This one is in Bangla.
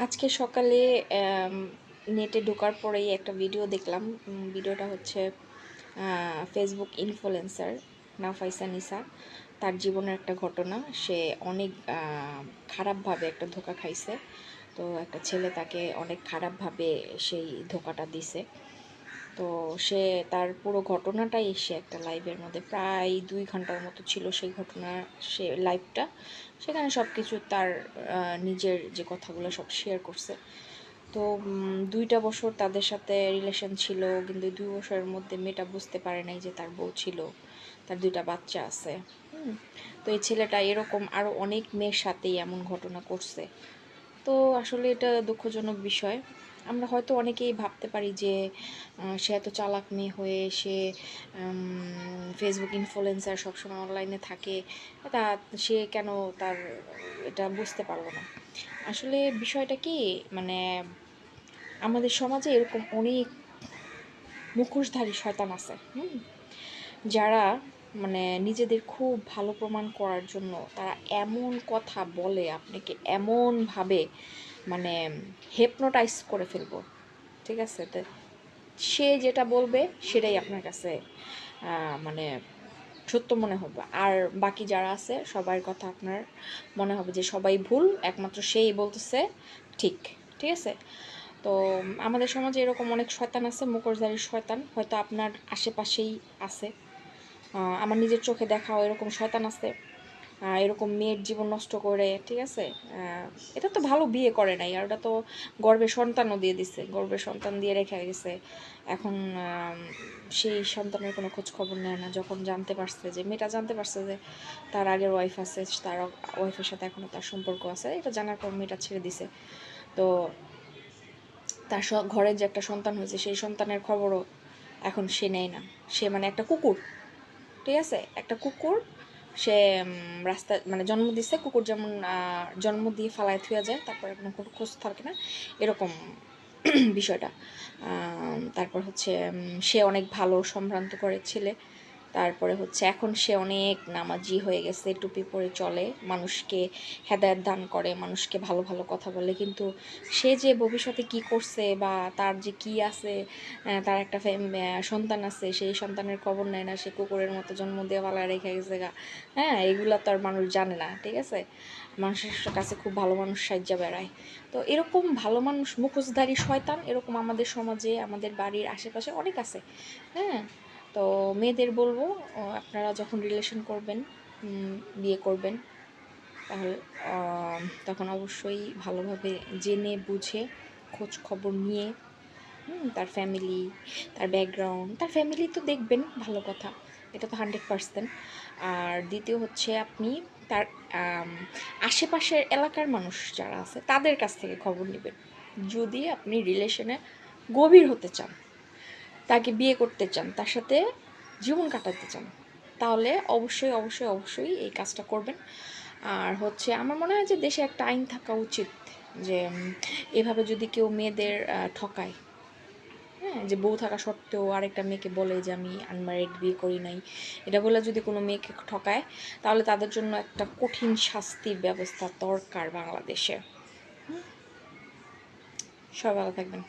আজকে সকালে নেটে ঢোকার পরেই একটা ভিডিও দেখলাম। ভিডিওটা হচ্ছে ফেসবুক ইনফ্লুয়েন্সার নাফাইসা নিসা। তার জীবনের একটা ঘটনা। সে অনেক খারাপভাবে একটা ধোকা খাইছে। তো একটা ছেলে তাকে অনেক খারাপভাবে সেই ধোকাটা দিছে। তো সে তার পুরো ঘটনাটাই এসে একটা লাইভের মধ্যে প্রায় দুই ঘণ্টার মতো ছিল সেই ঘটনা সে লাইভটা সেখানে সব কিছু তার নিজের যে কথাগুলো সব শেয়ার করছে। তো দুইটা বছর তাদের সাথে রিলেশন ছিল, কিন্তু দুই বছরের মধ্যে মেয়েটা বুঝতে পারে নাই যে তার বউ ছিল, তার দুইটা বাচ্চা আছে। তো এই ছেলেটা এরকম আরও অনেক মেয়ের সাথেই এমন ঘটনা করছে। তো আসলে এটা দুঃখজনক বিষয়। আমরা হয়তো অনেকেই ভাবতে পারি যে সে এত চালাক মেয়ে হয়ে সে ফেসবুক ইনফ্লুয়েন্সার সবসময় অনলাইনে থাকে। তা সে কেন তার, এটা বুঝতে পারল না। আসলে বিষয়টা কি মানে আমাদের সমাজে এরকম অনেক মুখোশধারী শয়তান আছে, হুম? যারা মানে নিজেদের খুব ভালো প্রমাণ করার জন্য তারা এমন কথা বলে, আপনাকে এমনভাবে মানে হেপনোটাইজ করে ফেলব, ঠিক আছে? তো সে যেটা বলবে সেটাই আপনার কাছে মানে সত্য মনে হবে। আর বাকি যারা আছে, সবার কথা আপনার মনে হবে যে সবাই ভুল, একমাত্র সেই বলতেছে ঠিক ঠিক আছে? তো আমাদের সমাজে এরকম অনেক শয়তান আছে মুখোশধারী শয়তান, হয়তো আপনার আশেপাশেই আছে। আমার নিজের চোখে দেখাও এরকম শয়তান আছে। এরকম মেয়ের জীবন নষ্ট করে, ঠিক আছে? এটা তো ভালো বিয়ে করে নাই, আর ওটা তো গর্ভের সন্তানও দিয়ে দিছে গর্ভের সন্তান দিয়ে রেখে গেছে। এখন সেই সন্তানের কোনো খোঁজ খবর নেয় না, যখন জানতে পারছে যে, মেয়েটা জানতে পারছে যে তার আগের ওয়াইফ আছে, তার ওয়াইফের সাথে এখনও তার সম্পর্ক আছে, এটা জানার পর মেয়েটা ছেড়ে দিছে। তো তার ঘরের যে একটা সন্তান হয়েছে, সেই সন্তানের খবরও এখন সে নেয় না। সে মানে একটা কুকুর, ঠিক আছে? একটা কুকুর সে রাস্তা মানে জন্ম দিছে, কুকুর যেমন জন্ম দিয়ে ফালায় থুয়ে যায়, তারপরে কোনো কুকুর খোঁজ থাকে না, এরকম বিষয়টা। তারপর হচ্ছে সে অনেক ভালো সম্ভ্রান্ত করে ছেলে। তারপরে হচ্ছে এখন সে অনেক নামাজি হয়ে গেছে, টুপি পরে চলে, মানুষকে হেদায়ত দান করে, মানুষকে ভালো ভালো কথা বলে। কিন্তু সে যে ভবিষ্যতে কি করছে বা তার যে কি আছে তার একটা সন্তান আছে, সেই সন্তানের খবর নেয় না, সে কুকুরের মতো জন্ম দিয়ে রেখে গেছে গা। হ্যাঁ এগুলো তো আর মানুষ জানে না, ঠিক আছে? মানুষের কাছে খুব ভালো মানুষ সাজ্জা বেড়ায়। তো এরকম ভালো মানুষ, মুখোশধারী শয়তান এরকম আমাদের সমাজে, আমাদের বাড়ির আশেপাশে অনেক আছে। হ্যাঁ তো মেয়েদের বলব আপনারা যখন রিলেশন করবেন বিয়ে করবেন, তাহলে তখন অবশ্যই ভালোভাবে জেনে, বুঝে, খোঁজ খবর নিয়ে তার ফ্যামিলি তার ব্যাকগ্রাউন্ড তার ফ্যামিলি তো দেখবেন, ভালো কথা, এটা তো হান্ড্রেড পার্সেন্ট আর দ্বিতীয় হচ্ছে আপনি তার আশেপাশের এলাকার মানুষ যারা আছে, তাদের কাছ থেকে খবর নেবেন। যদি আপনি রিলেশনে গভীর হতে চান তাকে বিয়ে করতে চান, তার সাথে জীবন কাটাতে চান, তাহলে অবশ্যই অবশ্যই অবশ্যই এই কাজটা করবেন। আর হচ্ছে আমার মনে হয় যে দেশে একটা আইন থাকা উচিত যে এভাবে যদি কেউ মেয়েদের ঠকায় হ্যাঁ যে বউ থাকা সত্ত্বেও আরেকটা মেয়েকে বলে যে আমি আনম্যারিড বিয়ে করি নাই, এটা বলে যদি কোনো মেয়েকে ঠকায়, তাহলে তাদের জন্য একটা কঠিন শাস্তির ব্যবস্থা দরকার বাংলাদেশে। সবাই ভালো থাকবেন।